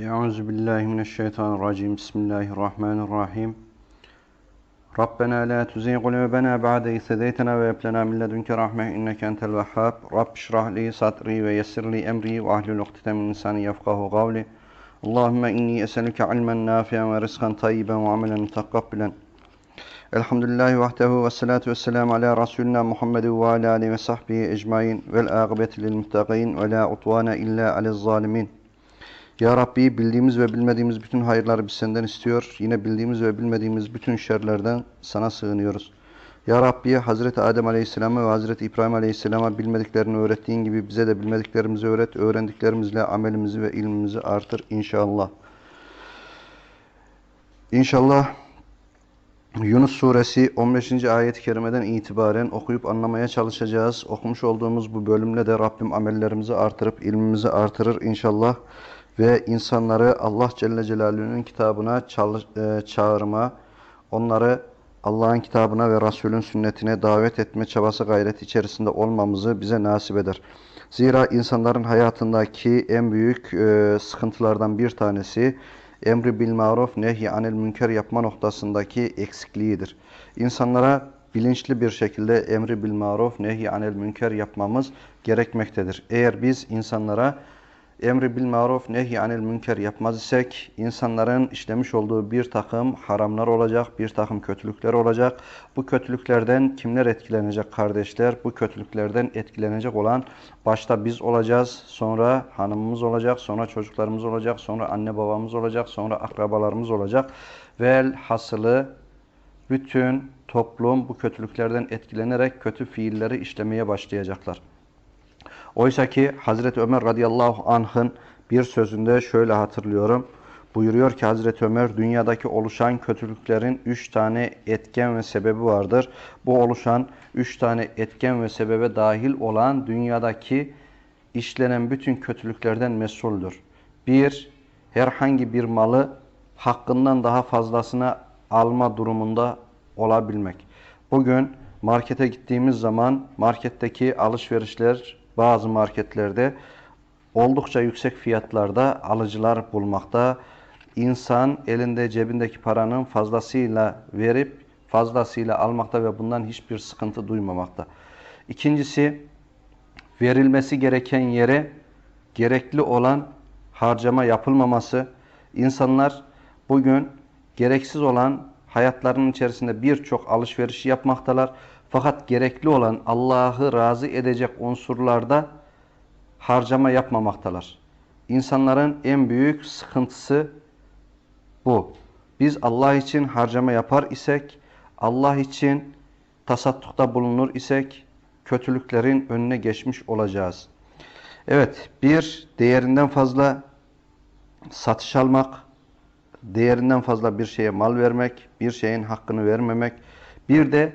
أعوذ بالله من الشيطان الرجيم. بسم الله الرحمن الرحيم. ربنا لا تزيغ قلوبنا بعد إذ هديتنا وهب لنا من لدنك رحمة إنك أنت الوهاب. رب اشرح لي صدري ويسر لي أمري وأحلل عقدة من لساني يفقهوا قولي. اللهم إني أسألك علما نافعا ورزقا طيبا وعملا متقبلا. الحمد لله وحده والصلاة والسلام على رسولنا محمد وعلى آله وصحبه أجمعين. والآغبة للمتقين ولا عطوان إلا على الظالمين. Ya Rabbi bildiğimiz ve bilmediğimiz bütün hayırları biz senden istiyor. Yine bildiğimiz ve bilmediğimiz bütün şerlerden sana sığınıyoruz. Ya Rabbi Hazreti Adem Aleyhisselam'a ve Hazreti İbrahim Aleyhisselam'a bilmediklerini öğrettiğin gibi bize de bilmediklerimizi öğret. Öğrendiklerimizle amelimizi ve ilmimizi artır inşallah. İnşallah Yunus suresi 15. ayet-i kerimeden itibaren okuyup anlamaya çalışacağız. Okumuş olduğumuz bu bölümle de Rabbim amellerimizi artırıp ilmimizi artırır inşallah. Ve insanları Allah Celle Celaluhu'nun kitabına e, çağırma, onları Allah'ın kitabına ve Resulün sünnetine davet etme çabası gayret içerisinde olmamızı bize nasip eder. Zira insanların hayatındaki en büyük e, sıkıntılardan bir tanesi emri bil maruf nehy anil münker yapma noktasındaki eksikliğidir. İnsanlara bilinçli bir şekilde emri bil maruf nehy anil münker yapmamız gerekmektedir. Eğer biz insanlara emri bil maruf nehy anil münker yapmaz isek insanların işlemiş olduğu bir takım haramlar olacak, bir takım kötülükler olacak. Bu kötülüklerden kimler etkilenecek kardeşler? Bu kötülüklerden etkilenecek olan başta biz olacağız, sonra hanımımız olacak, sonra çocuklarımız olacak, sonra anne babamız olacak, sonra akrabalarımız olacak. Velhasılı bütün toplum bu kötülüklerden etkilenerek kötü fiilleri işlemeye başlayacaklar. Oysa ki Hazreti Ömer radıyallahu anh'ın bir sözünde şöyle hatırlıyorum. Buyuruyor ki Hazreti Ömer dünyadaki oluşan kötülüklerin üç tane etken ve sebebi vardır. Bu oluşan üç tane etken ve sebebe dahil olan dünyadaki işlenen bütün kötülüklerden mesuldür. Bir, herhangi bir malı hakkından daha fazlasına alma durumunda olabilmek. Bugün markete gittiğimiz zaman marketteki alışverişler bazı marketlerde oldukça yüksek fiyatlarda alıcılar bulmakta. İnsan elinde cebindeki paranın fazlasıyla verip fazlasıyla almakta ve bundan hiçbir sıkıntı duymamakta. İkincisi verilmesi gereken yere gerekli olan harcama yapılmaması. İnsanlar bugün gereksiz olan hayatlarının içerisinde birçok alışveriş yapmaktalar. Fakat gerekli olan Allah'ı razı edecek unsurlarda harcama yapmamaktalar. İnsanların en büyük sıkıntısı bu. Biz Allah için harcama yapar isek, Allah için tasattukta bulunur isek, kötülüklerin önüne geçmiş olacağız. Evet, bir değerinden fazla satış almak, değerinden fazla bir şeye mal vermek, bir şeyin hakkını vermemek, bir de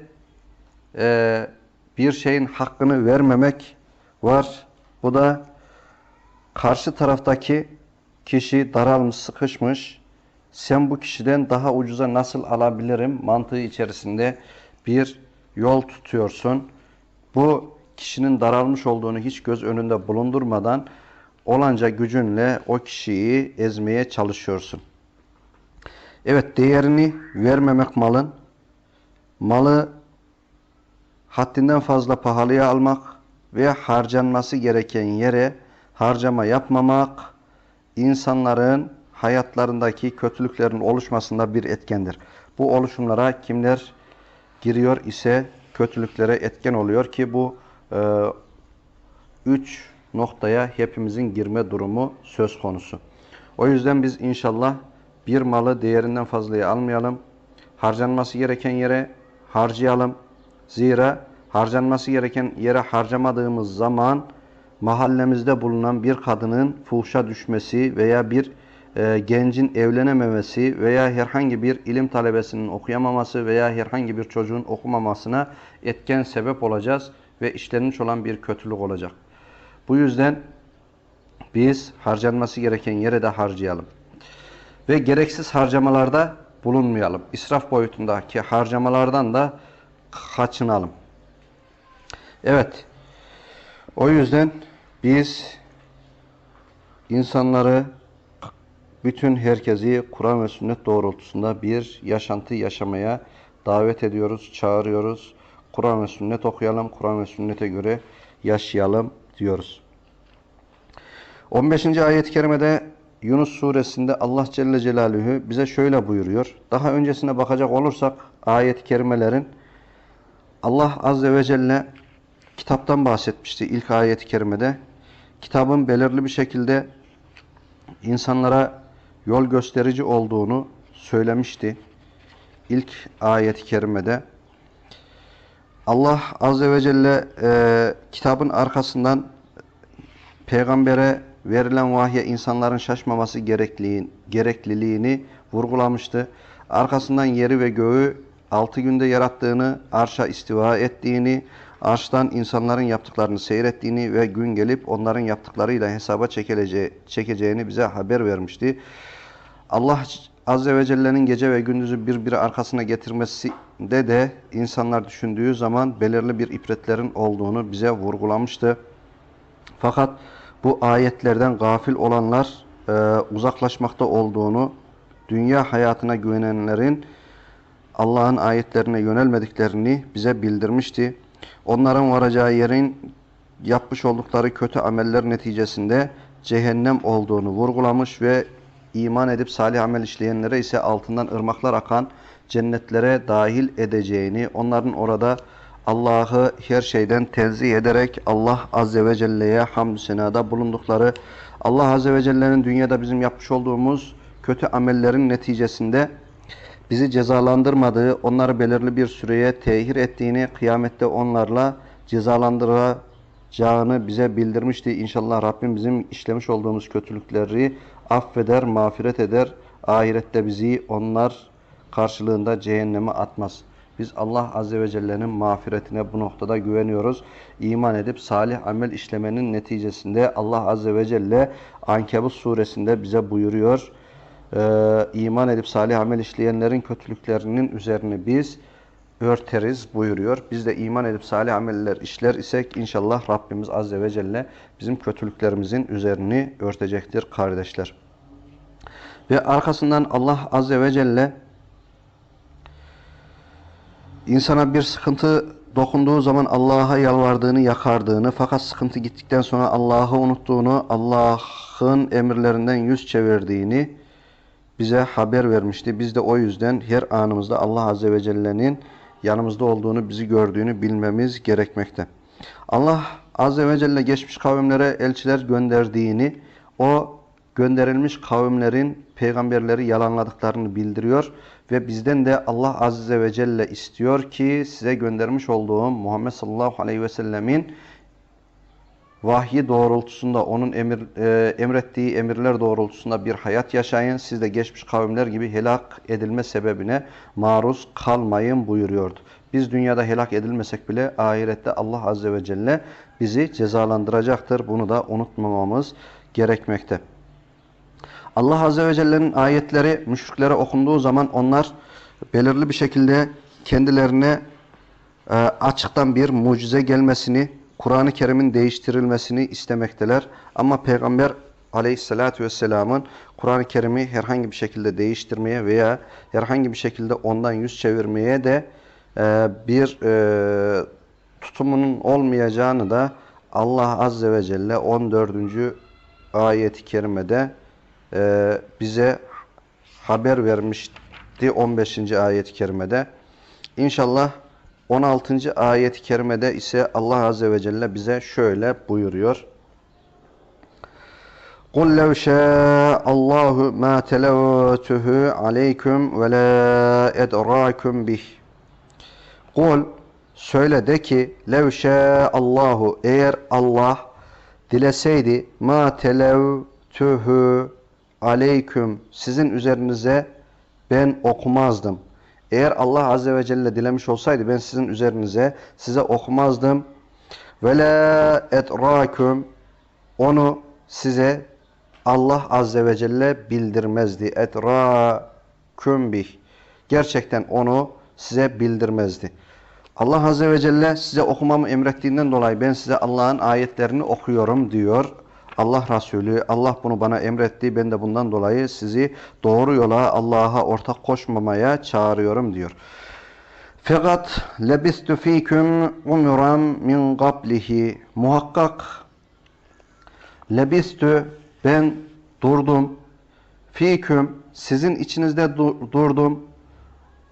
e, bir şeyin hakkını vermemek var. Bu da karşı taraftaki kişi daralmış, sıkışmış. Sen bu kişiden daha ucuza nasıl alabilirim mantığı içerisinde bir yol tutuyorsun. Bu kişinin daralmış olduğunu hiç göz önünde bulundurmadan olanca gücünle o kişiyi ezmeye çalışıyorsun. Evet değerini vermemek malın. Malı haddinden fazla pahalıya almak ve harcanması gereken yere harcama yapmamak insanların hayatlarındaki kötülüklerin oluşmasında bir etkendir. Bu oluşumlara kimler giriyor ise kötülüklere etken oluyor ki bu e, üç noktaya hepimizin girme durumu söz konusu. O yüzden biz inşallah bir malı değerinden fazlaya almayalım. Harcanması gereken yere harcayalım. Zira harcanması gereken yere harcamadığımız zaman mahallemizde bulunan bir kadının fuhşa düşmesi veya bir e, gencin evlenememesi veya herhangi bir ilim talebesinin okuyamaması veya herhangi bir çocuğun okumamasına etken sebep olacağız ve işlenmiş olan bir kötülük olacak. Bu yüzden biz harcanması gereken yere de harcayalım. Ve gereksiz harcamalarda bulunmayalım. İsraf boyutundaki harcamalardan da kaçınalım. Evet. O yüzden biz insanları bütün herkesi Kur'an ve sünnet doğrultusunda bir yaşantı yaşamaya davet ediyoruz, çağırıyoruz. Kur'an ve sünnet okuyalım, Kur'an ve sünnete göre yaşayalım diyoruz. 15. ayet-i kerimede Yunus suresinde Allah Celle Celaluhu bize şöyle buyuruyor. Daha öncesine bakacak olursak ayet-i kerimelerin Allah Azze ve Celle kitaptan bahsetmişti ilk ayet-i kerimede. Kitabın belirli bir şekilde insanlara yol gösterici olduğunu söylemişti. İlk ayet-i kerimede. Allah Azze ve Celle e, kitabın arkasından peygambere verilen vahye insanların şaşmaması gerekliliğin, gerekliliğini vurgulamıştı. Arkasından yeri ve göğü altı günde yarattığını, arşa istiva ettiğini, arştan insanların yaptıklarını seyrettiğini ve gün gelip onların yaptıklarıyla hesaba çekileceği, çekeceğini bize haber vermişti. Allah Azze ve Celle'nin gece ve gündüzü birbiri arkasına getirmesinde de insanlar düşündüğü zaman belirli bir ibretlerin olduğunu bize vurgulamıştı. Fakat bu ayetlerden gafil olanlar e, uzaklaşmakta olduğunu, dünya hayatına güvenenlerin Allah'ın ayetlerine yönelmediklerini bize bildirmişti. Onların varacağı yerin yapmış oldukları kötü ameller neticesinde cehennem olduğunu vurgulamış ve iman edip salih amel işleyenlere ise altından ırmaklar akan cennetlere dahil edeceğini, onların orada Allah'ı her şeyden tenzih ederek Allah Azze ve Celle'ye hamdü senada bulundukları, Allah Azze ve Celle'nin dünyada bizim yapmış olduğumuz kötü amellerin neticesinde bizi cezalandırmadığı, onları belirli bir süreye tehir ettiğini, kıyamette onlarla cezalandıracağını bize bildirmişti. İnşallah Rabbim bizim işlemiş olduğumuz kötülükleri affeder, mağfiret eder. Ahirette bizi onlar karşılığında cehenneme atmaz. Biz Allah Azze ve Celle'nin mağfiretine bu noktada güveniyoruz. İman edip salih amel işlemenin neticesinde Allah Azze ve Celle Ankebut suresinde bize buyuruyor. Ee, iman edip salih amel işleyenlerin kötülüklerinin üzerine biz örteriz buyuruyor. Biz de iman edip salih ameller işler isek inşallah Rabbimiz Azze ve Celle bizim kötülüklerimizin üzerini örtecektir kardeşler. Ve arkasından Allah Azze ve Celle insana bir sıkıntı dokunduğu zaman Allah'a yalvardığını, yakardığını fakat sıkıntı gittikten sonra Allah'ı unuttuğunu, Allah'ın emirlerinden yüz çevirdiğini bize haber vermişti. Biz de o yüzden her anımızda Allah Azze ve Celle'nin yanımızda olduğunu, bizi gördüğünü bilmemiz gerekmekte. Allah Azze ve Celle geçmiş kavimlere elçiler gönderdiğini, o gönderilmiş kavimlerin peygamberleri yalanladıklarını bildiriyor ve bizden de Allah Azze ve Celle istiyor ki size göndermiş olduğum Muhammed sallallahu aleyhi ve sellemin vahyi doğrultusunda onun emir, e, emrettiği emirler doğrultusunda bir hayat yaşayın. Siz de geçmiş kavimler gibi helak edilme sebebine maruz kalmayın buyuruyordu. Biz dünyada helak edilmesek bile ahirette Allah Azze ve Celle bizi cezalandıracaktır. Bunu da unutmamamız gerekmekte. Allah Azze ve Celle'nin ayetleri müşriklere okunduğu zaman onlar belirli bir şekilde kendilerine e, açıktan bir mucize gelmesini, Kur'an-ı Kerim'in değiştirilmesini istemekteler. Ama Peygamber Aleyhisselatü Vesselam'ın Kur'an-ı Kerim'i herhangi bir şekilde değiştirmeye veya herhangi bir şekilde ondan yüz çevirmeye de e, bir e, tutumunun olmayacağını da Allah Azze ve Celle 14. ayet-i kerimede e, bize haber vermişti 15. ayet-i kerimede. İnşallah 16. ayet-i kerimede ise Allah Azze ve Celle bize şöyle buyuruyor. قُلْ لَوْ شَاءَ اللّٰهُ مَا تَلَوْتُهُ عَلَيْكُمْ وَلَا اَدْرَاكُمْ بِهِ Kul söyle de ki lev Allahu eğer Allah dileseydi ma televtühü aleyküm sizin üzerinize ben okumazdım. Eğer Allah Azze ve Celle dilemiş olsaydı ben sizin üzerinize size okumazdım. Ve la etraküm onu size Allah Azze ve Celle bildirmezdi. Etraküm bih. Gerçekten onu size bildirmezdi. Allah Azze ve Celle size okumamı emrettiğinden dolayı ben size Allah'ın ayetlerini okuyorum diyor. Allah Resulü, Allah bunu bana emretti. Ben de bundan dolayı sizi doğru yola, Allah'a ortak koşmamaya çağırıyorum diyor. Fakat lebistu fiküm umuran min qablihi. Muhakkak lebistü ben durdum. Fiküm sizin içinizde du- durdum.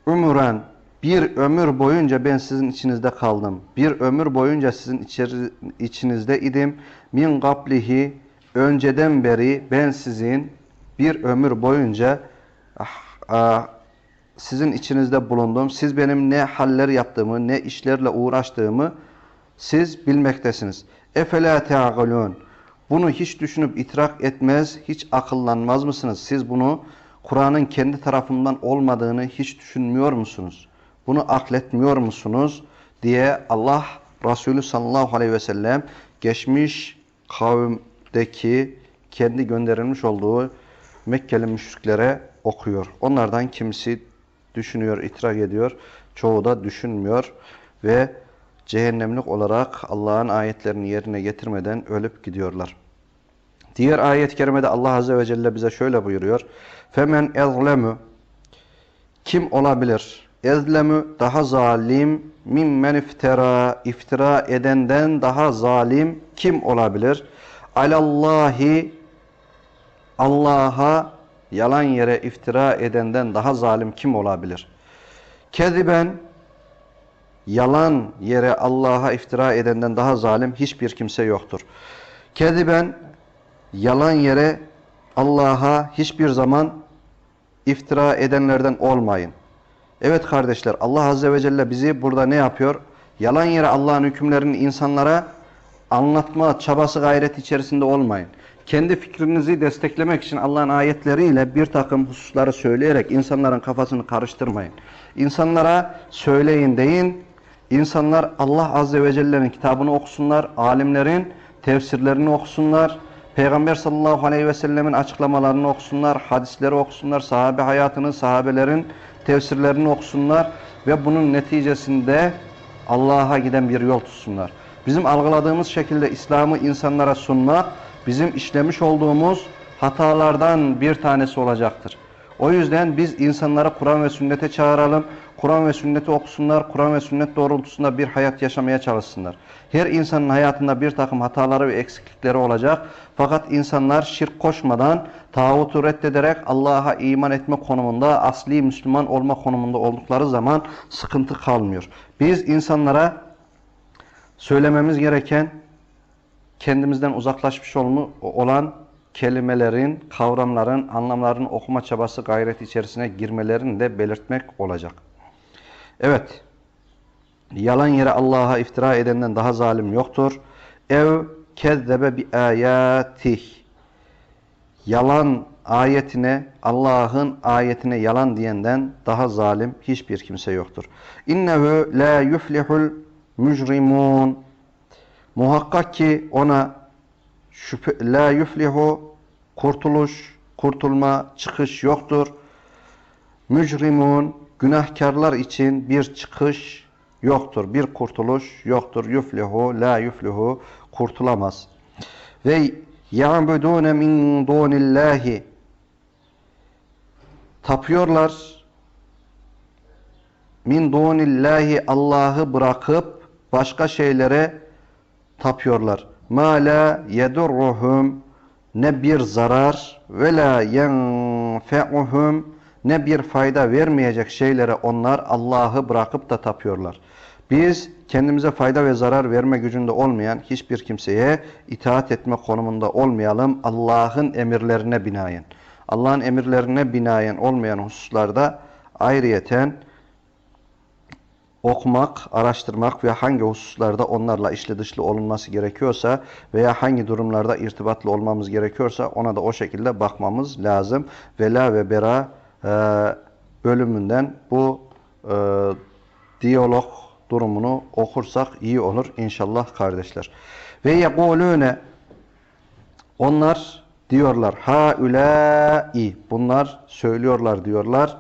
Umuran bir ömür boyunca ben sizin içinizde kaldım. Bir ömür boyunca sizin içinizde idim. Min qablihi önceden beri ben sizin bir ömür boyunca ah, ah, sizin içinizde bulundum. Siz benim ne haller yaptığımı, ne işlerle uğraştığımı siz bilmektesiniz. Efela te'agilun. Bunu hiç düşünüp itirak etmez, hiç akıllanmaz mısınız? Siz bunu Kur'an'ın kendi tarafından olmadığını hiç düşünmüyor musunuz? Bunu akletmiyor musunuz? diye Allah Resulü sallallahu aleyhi ve sellem geçmiş kavimdeki kendi gönderilmiş olduğu Mekkeli müşriklere okuyor. Onlardan kimisi düşünüyor, itirak ediyor. Çoğu da düşünmüyor ve cehennemlik olarak Allah'ın ayetlerini yerine getirmeden ölüp gidiyorlar. Diğer ayet-i kerimede Allah Azze ve Celle bize şöyle buyuruyor. Femen ezlemu kim olabilir? Ezlemu daha zalim mimmen iftira iftira edenden daha zalim kim olabilir? Alallahi Allah'a yalan yere iftira edenden daha zalim kim olabilir? Keziben yalan yere Allah'a iftira edenden daha zalim hiçbir kimse yoktur. Keziben yalan yere Allah'a hiçbir zaman iftira edenlerden olmayın. Evet kardeşler Allah Azze ve Celle bizi burada ne yapıyor? Yalan yere Allah'ın hükümlerini insanlara anlatma çabası gayret içerisinde olmayın. Kendi fikrinizi desteklemek için Allah'ın ayetleriyle bir takım hususları söyleyerek insanların kafasını karıştırmayın. İnsanlara söyleyin deyin. İnsanlar Allah Azze ve Celle'nin kitabını okusunlar. Alimlerin tefsirlerini okusunlar. Peygamber sallallahu aleyhi ve sellemin açıklamalarını okusunlar. Hadisleri okusunlar. Sahabe hayatını, sahabelerin tefsirlerini okusunlar. Ve bunun neticesinde Allah'a giden bir yol tutsunlar. Bizim algıladığımız şekilde İslam'ı insanlara sunmak bizim işlemiş olduğumuz hatalardan bir tanesi olacaktır. O yüzden biz insanları Kur'an ve sünnete çağıralım. Kur'an ve sünneti okusunlar. Kur'an ve sünnet doğrultusunda bir hayat yaşamaya çalışsınlar. Her insanın hayatında bir takım hataları ve eksiklikleri olacak. Fakat insanlar şirk koşmadan, tağutu reddederek Allah'a iman etme konumunda, asli Müslüman olma konumunda oldukları zaman sıkıntı kalmıyor. Biz insanlara söylememiz gereken kendimizden uzaklaşmış olan kelimelerin, kavramların, anlamlarının okuma çabası gayret içerisine girmelerini de belirtmek olacak. Evet, yalan yere Allah'a iftira edenden daha zalim yoktur. Ev kezzebe bi ayatih. Yalan ayetine, Allah'ın ayetine yalan diyenden daha zalim hiçbir kimse yoktur. İnnehu la yuflihul mücrimun. Muhakkak ki ona şüphe, la yuflihu kurtuluş, kurtulma, çıkış yoktur. Mücrimun günahkarlar için bir çıkış yoktur. Bir kurtuluş yoktur. Yuflihu la yuflihu kurtulamaz. Ve ya'budune min dunillahi tapıyorlar min dunillahi Allah'ı bırakıp başka şeylere tapıyorlar. Ma la yedurruhum ne bir zarar ve la yenfe'uhum ne bir fayda vermeyecek şeylere onlar Allah'ı bırakıp da tapıyorlar. Biz kendimize fayda ve zarar verme gücünde olmayan hiçbir kimseye itaat etme konumunda olmayalım. Allah'ın emirlerine binaen. Allah'ın emirlerine binaen olmayan hususlarda ayrıyeten okumak, araştırmak ve hangi hususlarda onlarla içli dışlı olunması gerekiyorsa veya hangi durumlarda irtibatlı olmamız gerekiyorsa ona da o şekilde bakmamız lazım. Vela ve bera bölümünden bu e, diyalog durumunu okursak iyi olur inşallah kardeşler. Ve yekulune onlar diyorlar ha ulai bunlar söylüyorlar diyorlar.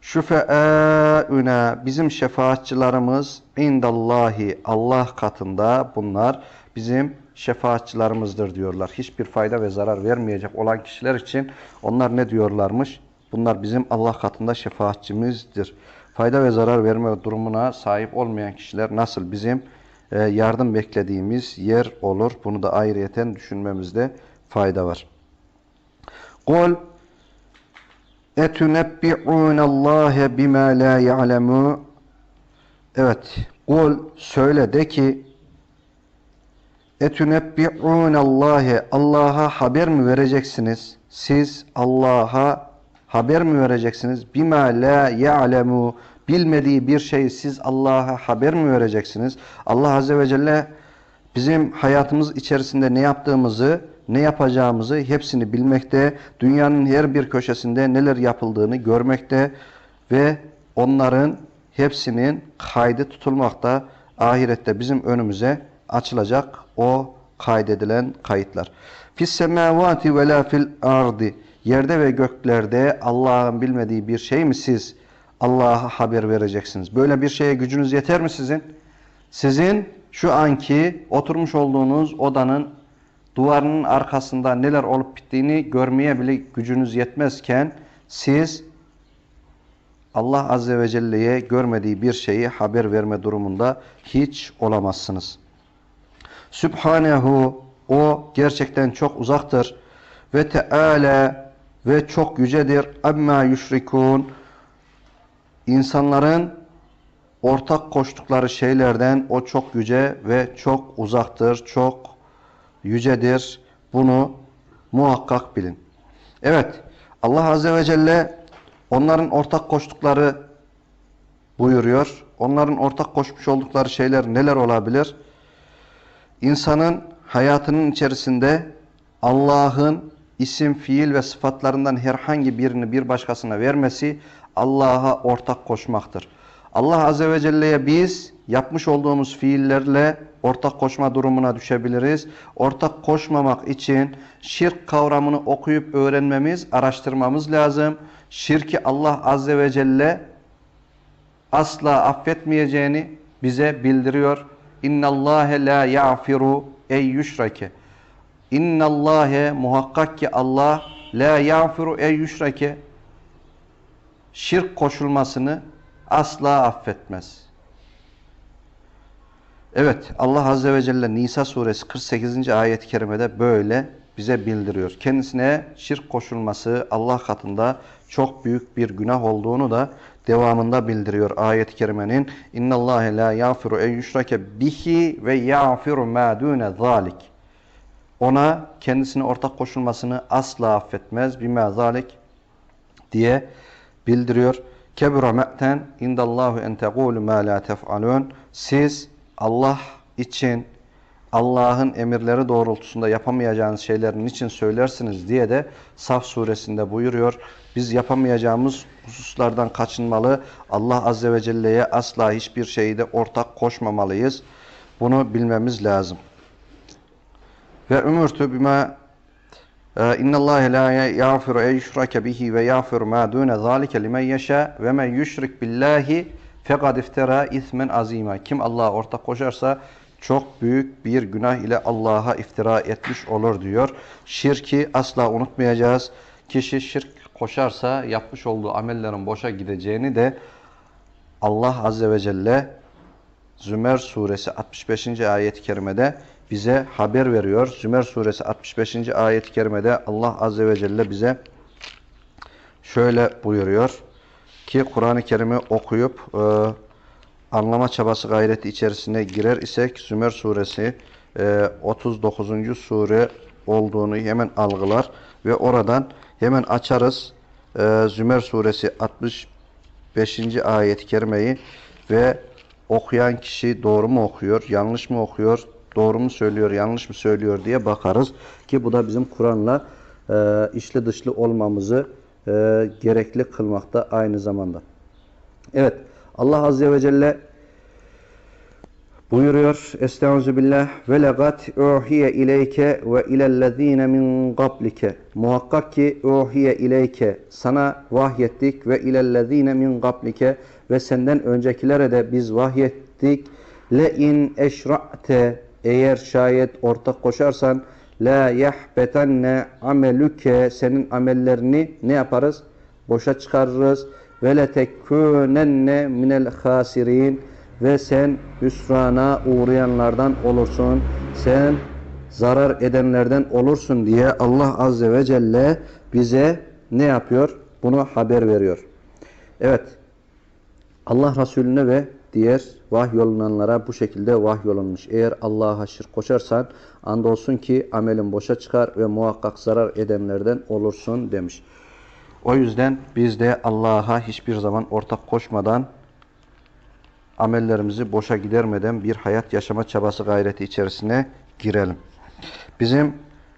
Şüfe'âüne bizim şefaatçılarımız indallahi Allah katında bunlar bizim şefaatçılarımızdır diyorlar. Hiçbir fayda ve zarar vermeyecek olan kişiler için onlar ne diyorlarmış? Bunlar bizim Allah katında şefaatçimizdir. Fayda ve zarar verme durumuna sahip olmayan kişiler nasıl bizim e, yardım beklediğimiz yer olur? Bunu da ayrıyeten düşünmemizde fayda var. Kul etunebbi'un Allah bima la ya'lemu Evet. Kul söyle de ki etunebbi'un Allah Allah'a haber mi vereceksiniz? Siz Allah'a haber mi vereceksiniz? Bima la ya'lemu bilmediği bir şeyi siz Allah'a haber mi vereceksiniz? Allah Azze ve Celle bizim hayatımız içerisinde ne yaptığımızı, ne yapacağımızı hepsini bilmekte, dünyanın her bir köşesinde neler yapıldığını görmekte ve onların hepsinin kaydı tutulmakta. Ahirette bizim önümüze açılacak o kaydedilen kayıtlar. Fis semavati ve la fil ardi. Yerde ve göklerde Allah'ın bilmediği bir şey mi siz Allah'a haber vereceksiniz? Böyle bir şeye gücünüz yeter mi sizin? Sizin şu anki oturmuş olduğunuz odanın duvarının arkasında neler olup bittiğini görmeye bile gücünüz yetmezken siz Allah Azze ve Celle'ye görmediği bir şeyi haber verme durumunda hiç olamazsınız. Sübhanehu o gerçekten çok uzaktır ve Teala ve çok yücedir amma yüşrikun insanların ortak koştukları şeylerden o çok yüce ve çok uzaktır, çok yücedir. Bunu muhakkak bilin. Evet, Allah Azze ve Celle onların ortak koştukları buyuruyor. Onların ortak koşmuş oldukları şeyler neler olabilir? İnsanın hayatının içerisinde Allah'ın isim, fiil ve sıfatlarından herhangi birini bir başkasına vermesi Allah'a ortak koşmaktır. Allah Azze ve Celle'ye biz yapmış olduğumuz fiillerle ortak koşma durumuna düşebiliriz. Ortak koşmamak için şirk kavramını okuyup öğrenmemiz, araştırmamız lazım. Şirki Allah Azze ve Celle asla affetmeyeceğini bize bildiriyor. İnna Allahe la ya'firu ey yüşrake. İnna Allahe muhakkak ki Allah la ya'firu ey yüşrake şirk koşulmasını asla affetmez. Evet Allah Azze ve Celle Nisa suresi 48. ayet-i kerimede böyle bize bildiriyor. Kendisine şirk koşulması Allah katında çok büyük bir günah olduğunu da devamında bildiriyor ayet-i kerimenin. İnna Allah la yafiru en yushrake bihi ve yafiru ma dune zalik. Ona kendisine ortak koşulmasını asla affetmez. Bima zalik diye bildiriyor. Kebura me'ten indallahu en tegulu ma la tef'alun. Siz Allah için Allah'ın emirleri doğrultusunda yapamayacağınız şeylerin için söylersiniz diye de Saf suresinde buyuruyor. Biz yapamayacağımız hususlardan kaçınmalı. Allah Azze ve Celle'ye asla hiçbir şeyde ortak koşmamalıyız. Bunu bilmemiz lazım. Ve ümürtü bima İnna Allah la yağfiru en yushrake bihi ve yağfiru ma dune zalike limen yasha ve men yushrik billahi fekad iftara ismen azima. Kim Allah'a ortak koşarsa çok büyük bir günah ile Allah'a iftira etmiş olur diyor. Şirki asla unutmayacağız. Kişi şirk koşarsa yapmış olduğu amellerin boşa gideceğini de Allah Azze ve Celle Zümer suresi 65. ayet-i kerimede bize haber veriyor. Zümer suresi 65. ayet-i kerimede Allah Azze ve Celle bize şöyle buyuruyor ki Kur'an-ı Kerim'i okuyup e, anlama çabası gayreti içerisine girer isek Zümer suresi e, 39. sure olduğunu hemen algılar ve oradan hemen açarız e, Zümer suresi 65. ayet-i kerimeyi ve okuyan kişi doğru mu okuyor, yanlış mı okuyor, doğru mu söylüyor, yanlış mı söylüyor diye bakarız. Ki bu da bizim Kur'an'la e, içli dışlı olmamızı e, gerekli kılmakta aynı zamanda. Evet, Allah Azze ve Celle buyuruyor. Estaizu billah ve legat uhiye ileyke ve ilellezine min qablike. Muhakkak ki uhiye ileyke sana vahyettik ve ilellezine min qablike ve senden öncekilere de biz vahyettik. Le in eşra'te eğer şayet ortak koşarsan la yahbetenne ameluke senin amellerini ne yaparız? Boşa çıkarırız. Ve le tekkunenne minel hasirin ve sen hüsrana uğrayanlardan olursun. Sen zarar edenlerden olursun diye Allah Azze ve Celle bize ne yapıyor? Bunu haber veriyor. Evet. Allah Resulüne ve diğer vahyolunanlara bu şekilde vahyolunmuş. Eğer Allah'a şirk koşarsan andolsun ki amelin boşa çıkar ve muhakkak zarar edenlerden olursun demiş. O yüzden biz de Allah'a hiçbir zaman ortak koşmadan amellerimizi boşa gidermeden bir hayat yaşama çabası gayreti içerisine girelim. Bizim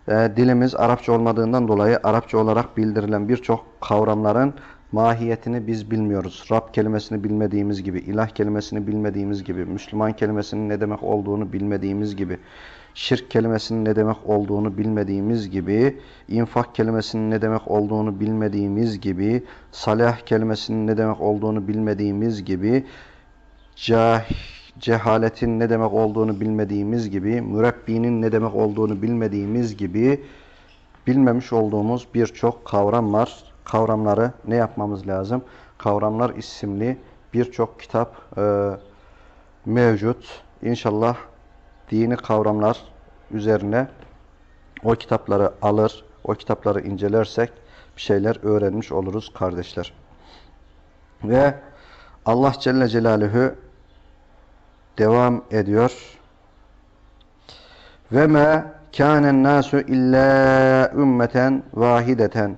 e, dilimiz Arapça olmadığından dolayı Arapça olarak bildirilen birçok kavramların mahiyetini biz bilmiyoruz. Rab kelimesini bilmediğimiz gibi, ilah kelimesini bilmediğimiz gibi, Müslüman kelimesinin ne demek olduğunu bilmediğimiz gibi, şirk kelimesinin ne demek olduğunu bilmediğimiz gibi, infak kelimesinin ne demek olduğunu bilmediğimiz gibi, salah kelimesinin ne demek olduğunu bilmediğimiz gibi, cah cehaletin ne demek olduğunu bilmediğimiz gibi, mürebbinin ne demek olduğunu bilmediğimiz gibi bilmemiş olduğumuz birçok kavram var. Kavramları ne yapmamız lazım? Kavramlar isimli birçok kitap e, mevcut. İnşallah dini kavramlar üzerine o kitapları alır, o kitapları incelersek bir şeyler öğrenmiş oluruz kardeşler. Ve Allah Celle Celaluhu devam ediyor. Ve me kânen nasu illa ümmeten vahideten.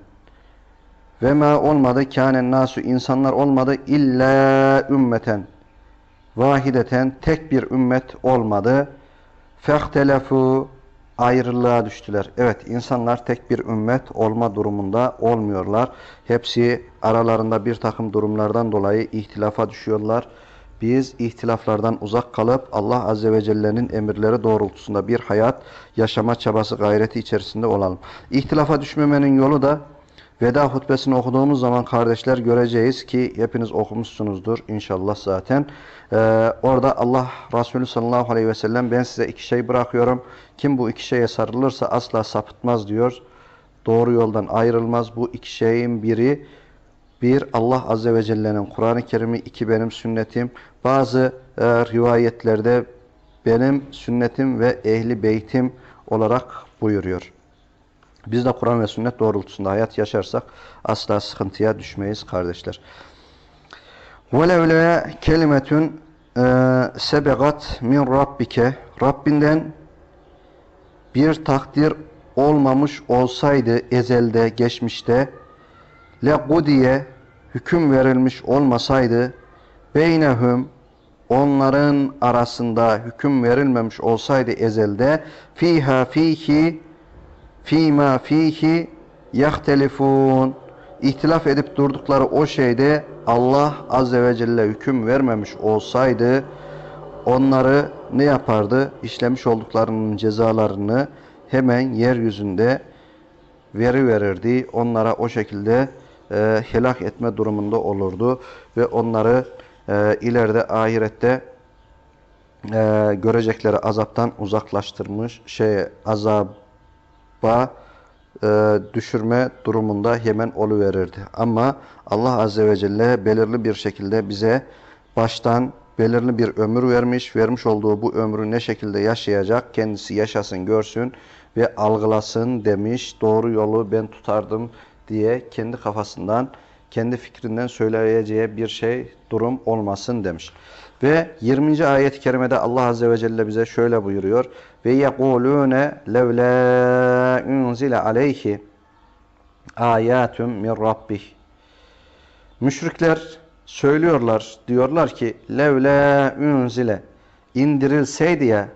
Ve ma olmadı kânen nasu insanlar olmadı illa ümmeten. Vahideten tek bir ümmet olmadı. Fehtelefu ayrılığa düştüler. Evet insanlar tek bir ümmet olma durumunda olmuyorlar. Hepsi aralarında bir takım durumlardan dolayı ihtilafa düşüyorlar. Biz ihtilaflardan uzak kalıp Allah Azze ve Celle'nin emirleri doğrultusunda bir hayat yaşama çabası gayreti içerisinde olalım. İhtilafa düşmemenin yolu da Veda hutbesini okuduğumuz zaman kardeşler göreceğiz ki hepiniz okumuşsunuzdur inşallah zaten. Ee, orada Allah Resulü sallallahu aleyhi ve sellem ben size iki şey bırakıyorum. Kim bu iki şeye sarılırsa asla sapıtmaz diyor. Doğru yoldan ayrılmaz. Bu iki şeyin biri bir Allah Azze ve Celle'nin Kur'an-ı Kerim'i, iki benim sünnetim. Bazı e, rivayetlerde benim sünnetim ve ehli beytim olarak buyuruyor. Biz de Kur'an ve sünnet doğrultusunda hayat yaşarsak asla sıkıntıya düşmeyiz kardeşler. وَلَوْلَا kelimetun sebegat min rabbike Rabbinden bir takdir olmamış olsaydı ezelde, geçmişte lequdiye hüküm verilmiş olmasaydı beynehum onların arasında hüküm verilmemiş olsaydı ezelde fiha fihi fîmâ fîhi yahtelifûn İhtilaf edip durdukları o şeyde Allah Azze ve Celle hüküm vermemiş olsaydı onları ne yapardı? İşlemiş olduklarının cezalarını hemen yeryüzünde veri verirdi. Onlara o şekilde e, helak etme durumunda olurdu ve onları e, ileride ahirette e, görecekleri azaptan uzaklaştırmış şey azab ba e, düşürme durumunda hemen oluverirdi. Ama Allah Azze ve Celle belirli bir şekilde bize baştan belirli bir ömür vermiş. Vermiş olduğu bu ömrü ne şekilde yaşayacak kendisi yaşasın görsün ve algılasın demiş. Doğru yolu ben tutardım diye kendi kafasından kendi fikrinden söyleyeceği bir şey durum olmasın demiş. Ve 20. ayet-i kerimede Allah Azze ve Celle bize şöyle buyuruyor. Ve yekulune levla unzile aleyhi ayatun min rabbih. Müşrikler söylüyorlar, diyorlar ki levla unzile indirilseydi ya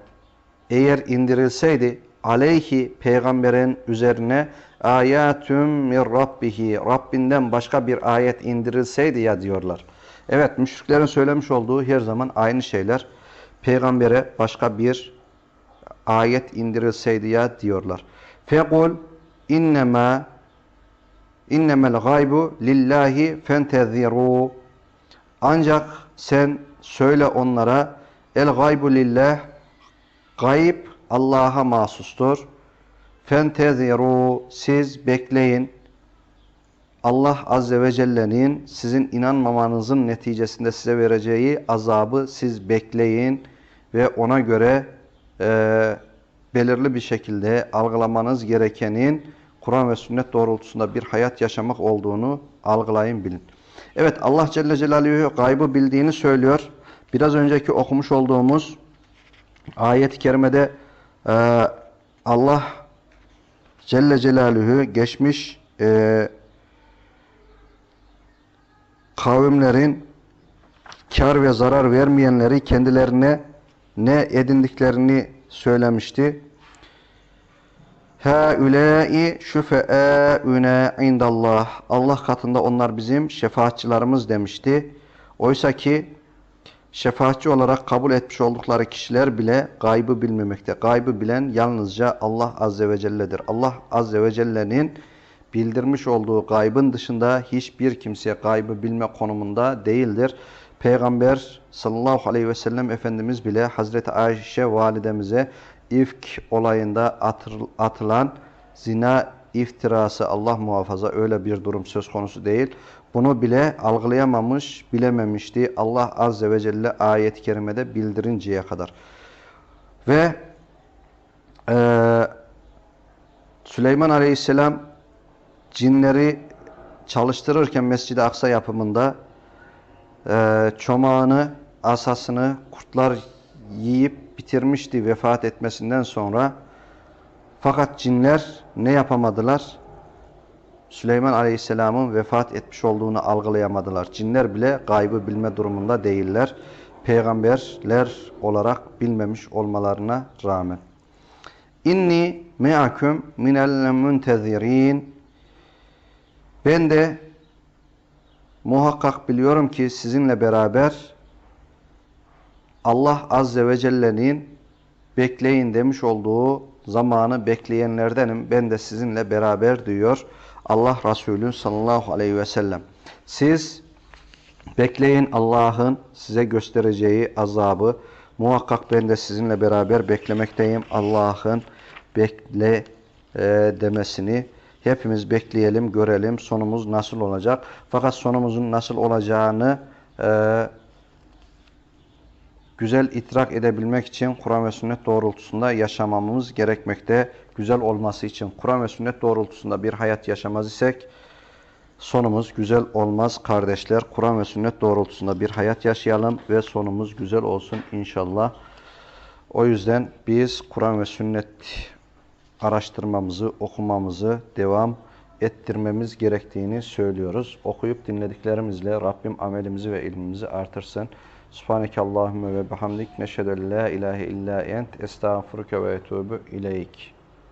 eğer indirilseydi aleyhi peygamberin üzerine ayatun min rabbihi Rabbinden başka bir ayet indirilseydi ya diyorlar. Evet müşriklerin söylemiş olduğu her zaman aynı şeyler. Peygambere başka bir ayet indirilseydi ya diyorlar. Fekul innema innemel gaybu lillahi fenteziru ancak sen söyle onlara el gaybu lillah Gayb Allah'a mahsustur. Fenteziru siz bekleyin. Allah Azze ve Celle'nin sizin inanmamanızın neticesinde size vereceği azabı siz bekleyin ve ona göre e, belirli bir şekilde algılamanız gerekenin Kur'an ve sünnet doğrultusunda bir hayat yaşamak olduğunu algılayın bilin. Evet Allah Celle Celaluhu gaybı bildiğini söylüyor. Biraz önceki okumuş olduğumuz ayet-i kerimede e, Allah Celle Celaluhu geçmiş e, kavimlerin kar ve zarar vermeyenleri kendilerine ne edindiklerini söylemişti. Haulâi şüfeâüne indallah. Allah katında onlar bizim şefaatçilerimiz demişti. Oysa ki şefaatçi olarak kabul etmiş oldukları kişiler bile gaybı bilmemekte. Gaybı bilen yalnızca Allah Azze ve Celle'dir. Allah Azze ve Celle'nin bildirmiş olduğu gaybın dışında hiçbir kimse gaybı bilme konumunda değildir. Peygamber sallallahu aleyhi ve sellem Efendimiz bile Hazreti Ayşe validemize ifk olayında atılan zina iftirası Allah muhafaza öyle bir durum söz konusu değil. Bunu bile algılayamamış, bilememişti Allah Azze ve Celle ayet-i kerimede bildirinceye kadar. Ve eee Süleyman Aleyhisselam cinleri çalıştırırken Mescid-i Aksa yapımında e, çomağını, asasını kurtlar yiyip bitirmişti vefat etmesinden sonra. Fakat cinler ne yapamadılar? Süleyman Aleyhisselam'ın vefat etmiş olduğunu algılayamadılar. Cinler bile gaybı bilme durumunda değiller. Peygamberler olarak bilmemiş olmalarına rağmen. İnni me'akum minel muntezirin. Ben de muhakkak biliyorum ki sizinle beraber Allah Azze ve Celle'nin bekleyin demiş olduğu zamanı bekleyenlerdenim. Ben de sizinle beraber diyor Allah Resulü sallallahu aleyhi ve sellem. Siz bekleyin Allah'ın size göstereceği azabı. Muhakkak ben de sizinle beraber beklemekteyim. Allah'ın bekle e, demesini hepimiz bekleyelim, görelim sonumuz nasıl olacak. Fakat sonumuzun nasıl olacağını e, güzel idrak edebilmek için Kur'an ve sünnet doğrultusunda yaşamamız gerekmekte. Güzel olması için Kur'an ve sünnet doğrultusunda bir hayat yaşamaz isek sonumuz güzel olmaz kardeşler. Kur'an ve sünnet doğrultusunda bir hayat yaşayalım ve sonumuz güzel olsun inşallah. O yüzden biz Kur'an ve sünnet araştırmamızı, okumamızı devam ettirmemiz gerektiğini söylüyoruz. Okuyup dinlediklerimizle Rabbim amelimizi ve ilmimizi artırsın. Subhaneke Allahümme ve bihamdik. Neşhedü la ilahe illa ent. Estağfuruke ve etubu ileyk.